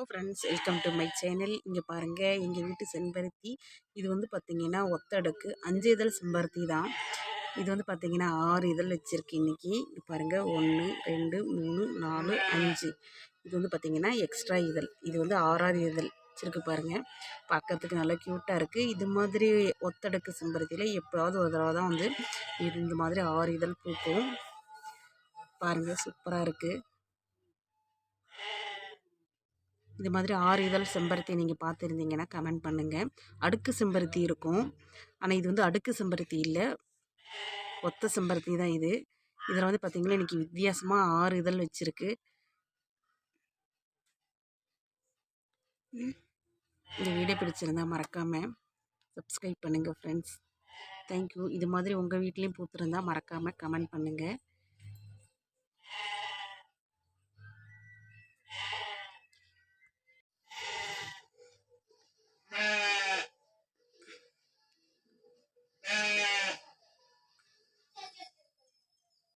Hello friends welcome to my channel. இங்கே பாருங்கள் எங்கள் வீட்டு செம்பருத்தி. இது வந்து பார்த்திங்கன்னா ஒத்தடுக்கு அஞ்சு இதழ் செம்பருத்தி தான். இது வந்து பார்த்திங்கன்னா ஆறு இதழ் வச்சுருக்கு இன்றைக்கி பாருங்கள் ஒன்று ரெண்டு மூணு நாலு அஞ்சு. இது வந்து பார்த்திங்கன்னா எக்ஸ்ட்ரா இதழ். இது வந்து ஆறாவது இதழ் வச்சுருக்கு பாருங்கள் பார்க்கறதுக்கு நல்லா க்யூட்டாக இருக்குது இது மாதிரி ஒத்தடுக்கு செம்பருத்தியில் எப்போயாவது ஒரு தடவை தான் வந்து இது இந்த மாதிரி ஆறு இதழ் பூக்கும். பாருங்கள் சூப்பராக இருக்குது இது மாதிரி ஆறு இதழ் செம்பருத்தி நீங்கள் பார்த்துருந்தீங்கன்னா கமெண்ட் பண்ணுங்கள் அடுக்கு செம்பருத்தி இருக்கும். ஆனால் இது வந்து அடுக்கு செம்பருத்தி இல்லை. ஒத்த செம்பருத்தி தான் இது. இதில் வந்து பார்த்திங்கன்னா இன்றைக்கி வித்தியாசமாக ஆறு இதழ் வச்சுருக்கு. இந்த வீடியோ பிடிச்சிருந்தா மறக்காமல் சப்ஸ்கிரைப் பண்ணுங்கள் ஃப்ரெண்ட்ஸ் தேங்க்யூ இது மாதிரி உங்கள் வீட்லேயும் பூத்துருந்தால் மறக்காமல் கமெண்ட் பண்ணுங்கள்